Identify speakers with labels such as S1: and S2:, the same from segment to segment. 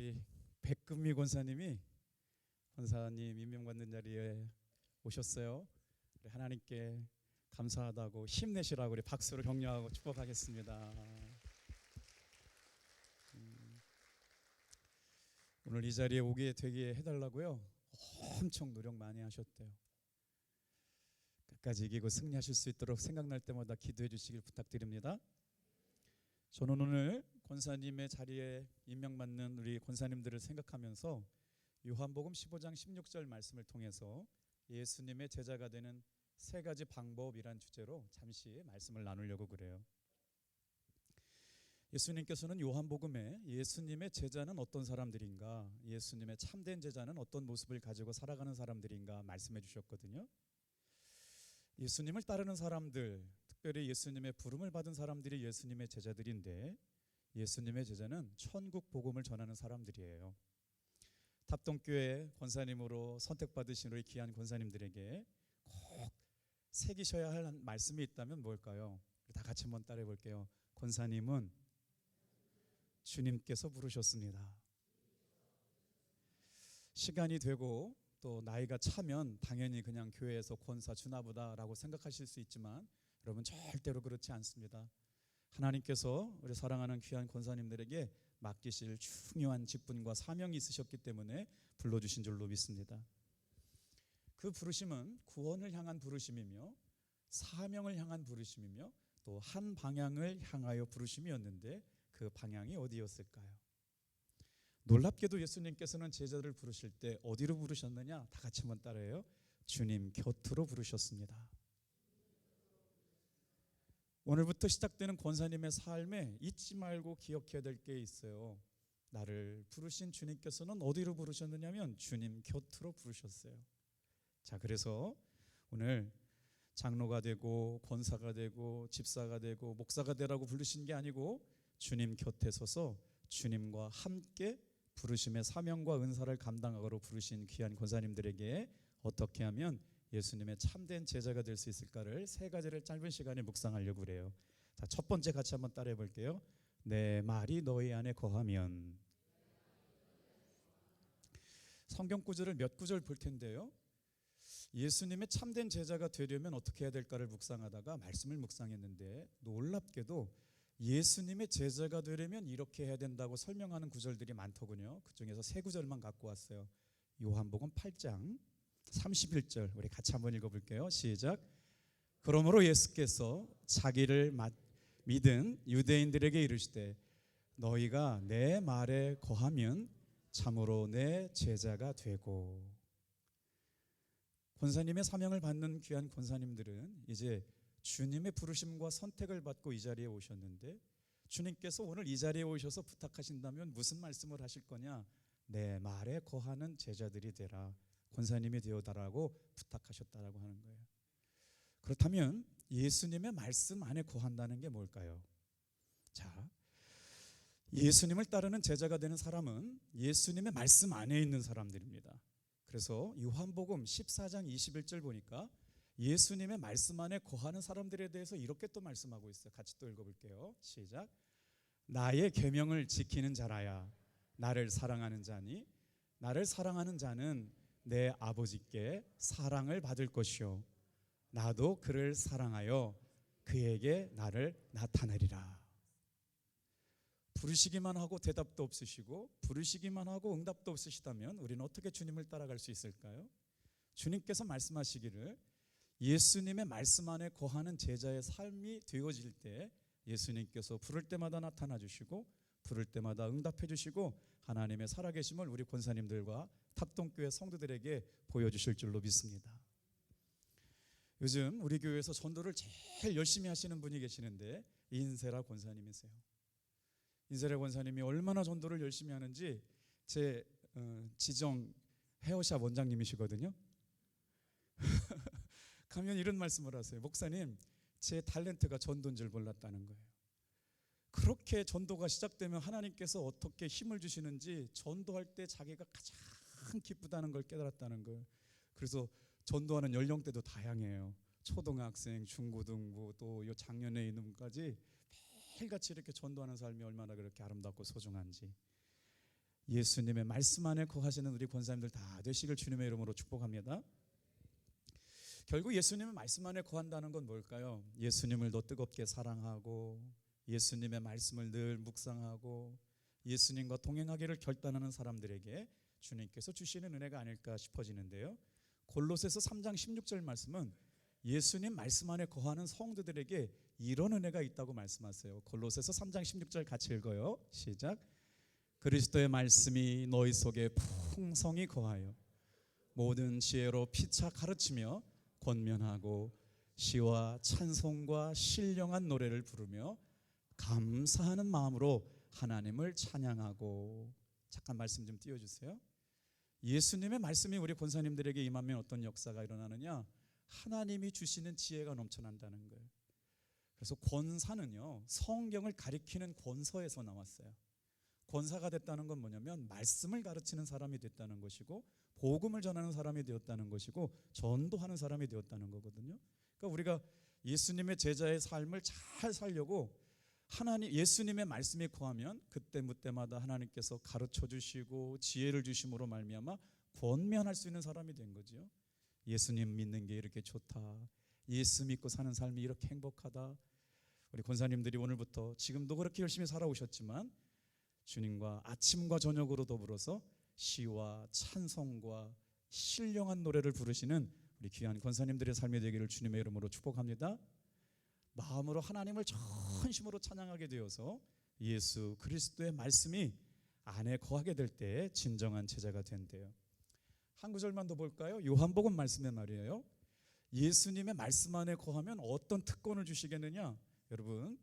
S1: 우리 백금미 권사님이 권사님 임명받는 자리에 오셨어요. 우리 하나님께 감사하다고 힘내시라고 우리 박수로 격려하고 축복하겠습니다. 음, 오늘 이 자리에 오게 되게 해달라고요. 엄청 노력 많이 하셨대요. 끝까지 이기고 승리하실 수 있도록 생각날 때마다 기도해 주시길 부탁드립니다. 저는 오늘 권사님의 자리에 임명받는 우리 권사님들을 생각하면서 요한복음 15장 16절 말씀을 통해서 예수님의 제자가 되는 세 가지 방법이란 주제로 잠시 말씀을 나누려고 그래요. 예수님께서는 요한복음에 예수님의 제자는 어떤 사람들인가, 예수님의 참된 제자는 어떤 모습을 가지고 살아가는 사람들인가 말씀해 주셨거든요. 예수님을 따르는 사람들, 특별히 예수님의 부름을 받은 사람들이 예수님의 제자들인데 예수님의 제자는 천국 복음을 전하는 사람들이에요. 탑동교회 권사님으로 선택받으신 우리 귀한 권사님들에게 꼭 새기셔야 할 말씀이 있다면 뭘까요? 다 같이 한번 따라해 볼게요. 권사님은 주님께서 부르셨습니다. 시간이 되고 또 나이가 차면 당연히 그냥 교회에서 권사 주나보다라고 생각하실 수 있지만 여러분 절대로 그렇지 않습니다. 하나님께서 우리 사랑하는 귀한 권사님들에게 맡기실 중요한 직분과 사명이 있으셨기 때문에 불러주신 줄로 믿습니다. 그 부르심은 구원을 향한 부르심이며 사명을 향한 부르심이며 또 한 방향을 향하여 부르심이었는데 그 방향이 어디였을까요? 놀랍게도 예수님께서는 제자들을 부르실 때 어디로 부르셨느냐? 다 같이 한번 따라해요. 주님 곁으로 부르셨습니다. 오늘부터 시작되는 권사님의 삶에 잊지 말고 기억해야 될 게 있어요. 나를 부르신 주님께서는 어디로 부르셨느냐면 주님 곁으로 부르셨어요. 자, 그래서 오늘 장로가 되고 권사가 되고 집사가 되고 목사가 되라고 부르신 게 아니고 주님 곁에 서서 주님과 함께 부르심의 사명과 은사를 감당하고 부르신 귀한 권사님들에게 어떻게 하면 예수님의 참된 제자가 될 수 있을까를 세 가지를 짧은 시간에 묵상하려고 그래요. 자, 첫 번째 같이 한번 따라해 볼게요. 내 말이 너희 안에 거하면 성경 구절을 몇 구절 볼 텐데요. 예수님의 참된 제자가 되려면 어떻게 해야 될까를 묵상하다가 말씀을 묵상했는데 놀랍게도 예수님의 제자가 되려면 이렇게 해야 된다고 설명하는 구절들이 많더군요. 그 중에서 세 구절만 갖고 왔어요. 요한복음 8장 31절 우리 같이 한번 읽어볼게요. 시작. 그러므로 예수께서 자기를 믿은 유대인들에게 이르시되 너희가 내 말에 거하면 참으로 내 제자가 되고 권사님의 사명을 받는 귀한 권사님들은 이제 주님의 부르심과 선택을 받고 이 자리에 오셨는데 주님께서 오늘 이 자리에 오셔서 부탁하신다면 무슨 말씀을 하실 거냐? 내 말에 거하는 제자들이 되라. 권사님이 되어달라고 부탁하셨다라고 하는 거예요. 그렇다면 예수님의 말씀 안에 거한다는 게 뭘까요? 자, 예수님을 따르는 제자가 되는 사람은 예수님의 말씀 안에 있는 사람들입니다. 그래서 요한복음 14장 21절 보니까 예수님의 말씀 안에 거하는 사람들에 대해서 이렇게 또 말씀하고 있어요. 같이 또 읽어볼게요. 시작. 나의 계명을 지키는 자라야 나를 사랑하는 자니 나를 사랑하는 자는 내 아버지께 사랑을 받을 것이요 나도 그를 사랑하여 그에게 나를 나타내리라. 부르시기만 하고 대답도 없으시고 부르시기만 하고 응답도 없으시다면 우리는 어떻게 주님을 따라갈 수 있을까요? 주님께서 말씀하시기를 예수님의 말씀 안에 거하는 제자의 삶이 되어질 때 예수님께서 부를 때마다 나타나 주시고 부를 때마다 응답해 주시고 하나님의 살아계심을 우리 권사님들과 탑동교회 성도들에게 보여주실 줄로 믿습니다. 요즘 우리 교회에서 전도를 제일 열심히 하시는 분이 계시는데 인세라 권사님이세요. 인세라 권사님이 얼마나 전도를 열심히 하는지 제 어, 지정 헤어샵 원장님이시거든요. 가면 이런 말씀을 하세요. 목사님, 제 탤런트가 전도인 줄 몰랐다는 거예요. 그렇게 전도가 시작되면 하나님께서 어떻게 힘을 주시는지 전도할 때 자기가 가장 기쁘다는 걸 깨달았다는 거예요. 그래서 전도하는 연령대도 다양해요. 초등학생, 중고등부 또 요 작년에 있는 분까지 매일같이 이렇게 전도하는 삶이 얼마나 그렇게 아름답고 소중한지. 예수님의 말씀 안에 거하시는 우리 권사님들 다 되시길 주님의 이름으로 축복합니다. 결국 예수님의 말씀 안에 거한다는 건 뭘까요? 예수님을 더 뜨겁게 사랑하고 예수님의 말씀을 늘 묵상하고 예수님과 동행하기를 결단하는 사람들에게 주님께서 주시는 은혜가 아닐까 싶어지는데요. 골로새서 3장 16절 말씀은 예수님 말씀 안에 거하는 성도들에게 이런 은혜가 있다고 말씀하세요. 골로새서 3장 16절 같이 읽어요. 시작. 그리스도의 말씀이 너희 속에 풍성히 거하여 모든 지혜로 피차 가르치며 권면하고 시와 찬송과 신령한 노래를 부르며 감사하는 마음으로 하나님을 찬양하고 잠깐 말씀 좀 띄워주세요. 예수님의 말씀이 우리 권사님들에게 임하면 어떤 역사가 일어나느냐? 하나님이 주시는 지혜가 넘쳐난다는 거예요. 그래서 권사는요 성경을 가리키는 권서에서 나왔어요. 권사가 됐다는 건 뭐냐면 말씀을 가르치는 사람이 됐다는 것이고 복음을 전하는 사람이 되었다는 것이고 전도하는 사람이 되었다는 거거든요. 그러니까 우리가 예수님의 제자의 삶을 잘 살려고 하나님 예수님의 말씀에 거하면 그때 무때마다 하나님께서 가르쳐 주시고 지혜를 주심으로 말미암아 권면할 수 있는 사람이 된 거지요. 예수님 믿는 게 이렇게 좋다. 예수 믿고 사는 삶이 이렇게 행복하다. 우리 권사님들이 오늘부터 지금도 그렇게 열심히 살아오셨지만 주님과 아침과 저녁으로 더불어서 시와 찬송과 신령한 노래를 부르시는 우리 귀한 권사님들의 삶이 되기를 주님의 이름으로 축복합니다. 마음으로 하나님을 전심으로 찬양하게 되어서 예수 그리스도의 말씀이 안에 거하게 될 때 진정한 제자가 된대요. 한 구절만 더 볼까요? 요한복음 말씀의 말이에요. 예수님의 말씀 안에 거하면 어떤 특권을 주시겠느냐? 여러분,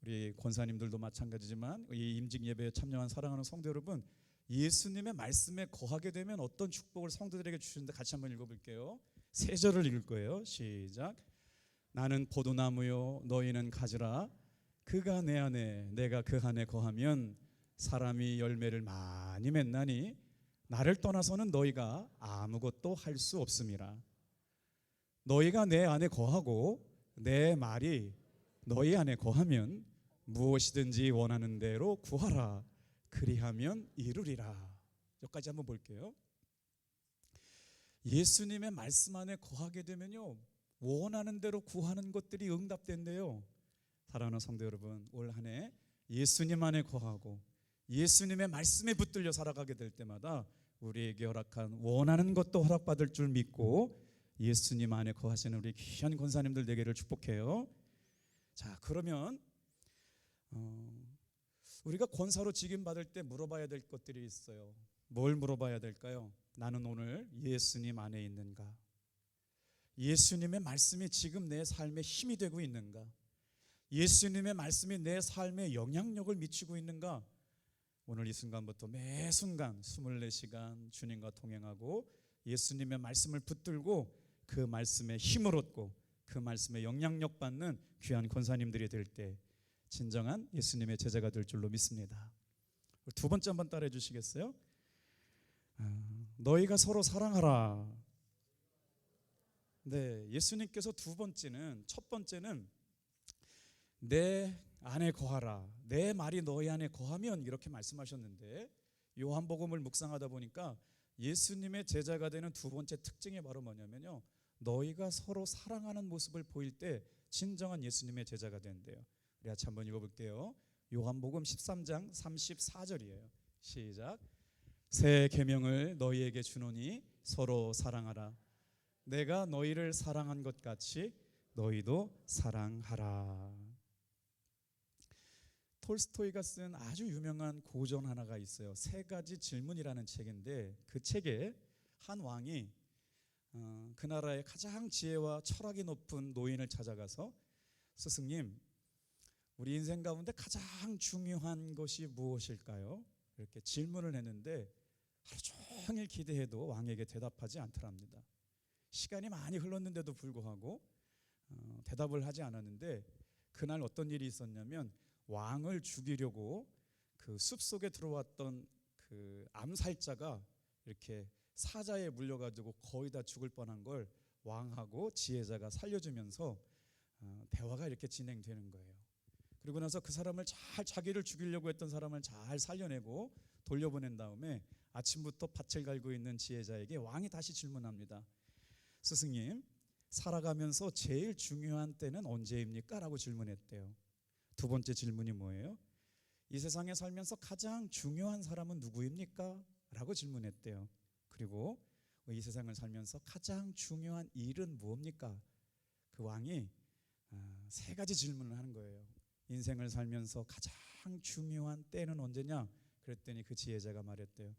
S1: 우리 권사님들도 마찬가지지만 이 임직 예배에 참여한 사랑하는 성도 여러분, 예수님의 말씀에 거하게 되면 어떤 축복을 성도들에게 주시는데 같이 한번 읽어볼게요. 세 절을 읽을 거예요. 시작. 나는 포도나무요, 너희는 가지라. 그가 내 안에, 내가 그 안에 거하면 사람이 열매를 많이 맺나니 나를 떠나서는 너희가 아무것도 할 수 없음이라. 너희가 내 안에 거하고 내 말이 너희 안에 거하면 무엇이든지 원하는 대로 구하라. 그리하면 이루리라. 여기까지 한번 볼게요. 예수님의 말씀 안에 거하게 되면요. 원하는 대로 구하는 것들이 응답된대요. 사랑하는 성도 여러분, 올 한 해 예수님 안에 거하고 예수님의 말씀에 붙들려 살아가게 될 때마다 우리에게 허락한 원하는 것도 허락받을 줄 믿고 예수님 안에 거하시는 우리 귀한 권사님들 되기를 축복해요. 자, 그러면 어, 우리가 권사로 직임 받을 때 물어봐야 될 것들이 있어요. 뭘 물어봐야 될까요? 나는 오늘 예수님 안에 있는가? 예수님의 말씀이 지금 내 삶에 힘이 되고 있는가? 예수님의 말씀이 내 삶에 영향력을 미치고 있는가? 오늘 이 순간부터 매 순간 24시간 주님과 동행하고 예수님의 말씀을 붙들고 그 말씀에 힘을 얻고 그 말씀에 영향력 받는 귀한 권사님들이 될 때 진정한 예수님의 제자가 될 줄로 믿습니다. 두 번째 한번 따라해 주시겠어요? 아, 너희가 서로 사랑하라. 네, 예수님께서 두 번째는 첫 번째는 내 안에 거하라. 내 말이 너희 안에 거하면 이렇게 말씀하셨는데 요한복음을 묵상하다 보니까 예수님의 제자가 되는 두 번째 특징이 바로 뭐냐면요. 너희가 서로 사랑하는 모습을 보일 때 진정한 예수님의 제자가 된대요. 우리 같이 한번 읽어볼게요. 요한복음 13장 34절이에요. 시작. 새 계명을 너희에게 주노니 서로 사랑하라. 내가 너희를 사랑한 것 같이 너희도 사랑하라. 톨스토이가 쓴 아주 유명한 고전 하나가 있어요. 세 가지 질문이라는 책인데 그 책에 한 왕이 어, 그 나라의 가장 지혜와 철학이 높은 노인을 찾아가서 스승님, 우리 인생 가운데 가장 중요한 것이 무엇일까요? 이렇게 질문을 했는데 하루 종일 기대해도 왕에게 대답하지 않더랍니다. 시간이 많이 흘렀는데도 불구하고 어, 대답을 하지 않았는데 그날 어떤 일이 있었냐면 왕을 죽이려고 그 숲 속에 들어왔던 그 암살자가 이렇게 사자에 물려가지고 거의 다 죽을 뻔한 걸 왕하고 지혜자가 살려주면서 어, 대화가 이렇게 진행되는 거예요. 그리고 나서 그 사람을 잘 자기를 죽이려고 했던 사람을 잘 살려내고 돌려보낸 다음에 아침부터 밭을 갈고 있는 지혜자에게 왕이 다시 질문합니다. 스승님, 살아가면서 제일 중요한 때는 언제입니까? 라고 질문했대요. 두 번째 질문이 뭐예요? 이 세상에 살면서 가장 중요한 사람은 누구입니까? 라고 질문했대요. 그리고 이 세상을 살면서 가장 중요한 일은 무엇입니까? 그 왕이 아, 세 가지 질문을 하는 거예요. 인생을 살면서 가장 중요한 때는 언제냐? 그랬더니 그 지혜자가 말했대요.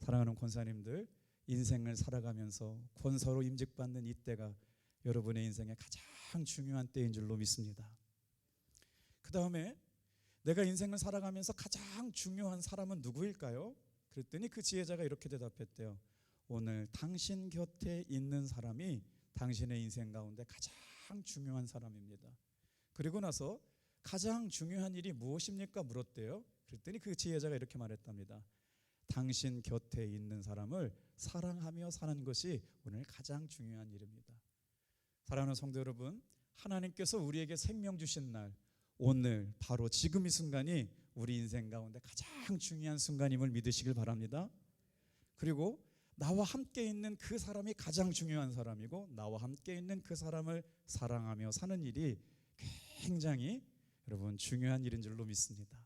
S1: 사랑하는 권사님들, 인생을 살아가면서 권서로 임직받는 이때가 여러분의 인생의 가장 중요한 때인 줄로 믿습니다. 그 다음에 내가 인생을 살아가면서 가장 중요한 사람은 누구일까요? 그랬더니 그 지혜자가 이렇게 대답했대요. 오늘 당신 곁에 있는 사람이 당신의 인생 가운데 가장 중요한 사람입니다. 그리고 나서 가장 중요한 일이 무엇입니까? 물었대요. 그랬더니 그 지혜자가 이렇게 말했답니다. 당신 곁에 있는 사람을 사랑하며 사는 것이 오늘 가장 중요한 일입니다. 사랑하는 성도 여러분, 하나님께서 우리에게 생명 주신 날, 오늘 바로 지금 이 순간이 우리 인생 가운데 가장 중요한 순간임을 믿으시길 바랍니다. 그리고 나와 함께 있는 그 사람이 가장 중요한 사람이고 나와 함께 있는 그 사람을 사랑하며 사는 일이 굉장히 여러분 중요한 일인 줄로 믿습니다.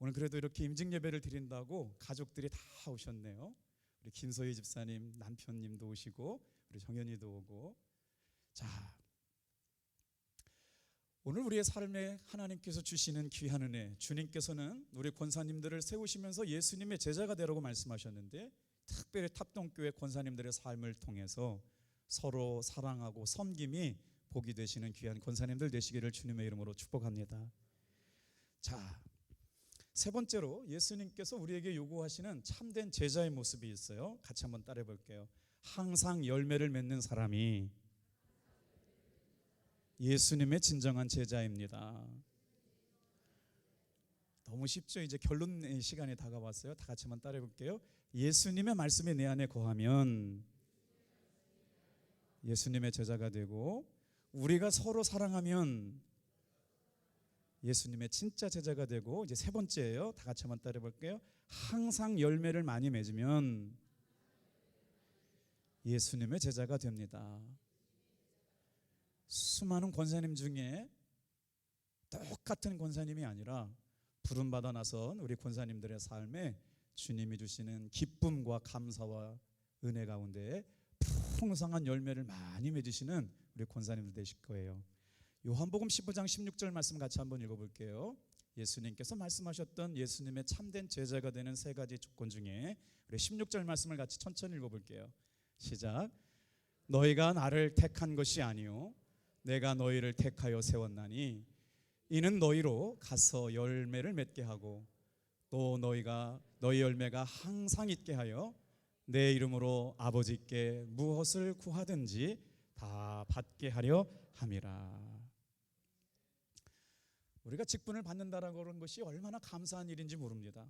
S1: 오늘 그래도 이렇게 임직 예배를 드린다고 가족들이 다 오셨네요. 우리 김소희 집사님 남편님도 오시고 우리 정현이도 오고 자 오늘 우리의 삶에 하나님께서 주시는 귀한 은혜 주님께서는 우리 권사님들을 세우시면서 예수님의 제자가 되라고 말씀하셨는데 특별히 탑동교회 권사님들의 삶을 통해서 서로 사랑하고 섬김이 복이 되시는 귀한 권사님들 되시기를 주님의 이름으로 축복합니다. 자, 세 번째로 예수님께서 우리에게 요구하시는 참된 제자의 모습이 있어요. 같이 한번 따라해 볼게요. 항상 열매를 맺는 사람이 예수님의 진정한 제자입니다. 너무 쉽죠? 이제 결론의 시간이 다가왔어요. 다 같이 한번 따라해 볼게요. 예수님의 말씀이 내 안에 거하면 예수님의 제자가 되고 우리가 서로 사랑하면 예수님의 진짜 제자가 되고 이제 세 번째예요. 다 같이 한번 따라해 볼게요. 항상 열매를 많이 맺으면 예수님의 제자가 됩니다. 수많은 권사님 중에 똑같은 권사님이 아니라 부름 받아 나선 우리 권사님들의 삶에 주님이 주시는 기쁨과 감사와 은혜 가운데 풍성한 열매를 많이 맺으시는 우리 권사님들 되실 거예요. 요한복음 15장 16절 말씀 같이 한번 읽어볼게요. 예수님께서 말씀하셨던 예수님의 참된 제자가 되는 세 가지 조건 중에 우리 16절 말씀을 같이 천천히 읽어볼게요. 시작. 너희가 나를 택한 것이 아니요 내가 너희를 택하여 세웠나니 이는 너희로 가서 열매를 맺게 하고 또 너희가 너희 열매가 항상 있게 하여 내 이름으로 아버지께 무엇을 구하든지 다 받게 하려 함이라. 우리가 직분을 받는다라는 것이 얼마나 감사한 일인지 모릅니다.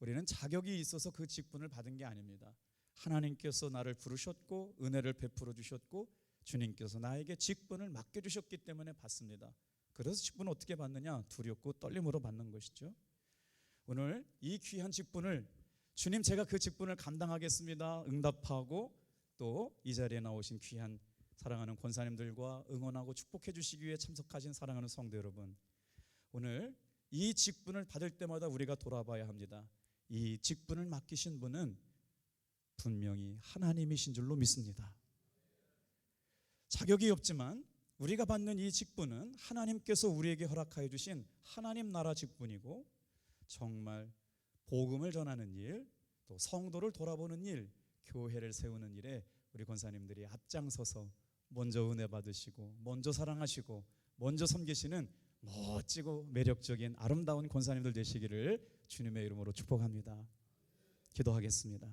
S1: 우리는 자격이 있어서 그 직분을 받은 게 아닙니다. 하나님께서 나를 부르셨고 은혜를 베풀어 주셨고 주님께서 나에게 직분을 맡겨 주셨기 때문에 받습니다. 그래서 직분을 어떻게 받느냐? 두렵고 떨림으로 받는 것이죠. 오늘 이 귀한 직분을 주님 제가 그 직분을 감당하겠습니다. 응답하고 또 이 자리에 나오신 귀한 사랑하는 권사님들과 응원하고 축복해 주시기 위해 참석하신 사랑하는 성도 여러분. 오늘 이 직분을 받을 때마다 우리가 돌아봐야 합니다. 이 직분을 맡기신 분은 분명히 하나님이신 줄로 믿습니다. 자격이 없지만 우리가 받는 이 직분은 하나님께서 우리에게 허락하여 주신 하나님 나라 직분이고 정말 복음을 전하는 일, 또 성도를 돌아보는 일, 교회를 세우는 일에 우리 권사님들이 앞장서서 먼저 은혜 받으시고 먼저 사랑하시고 먼저 섬기시는 멋지고 매력적인 아름다운 권사님들 되시기를 주님의 이름으로 축복합니다. 기도하겠습니다.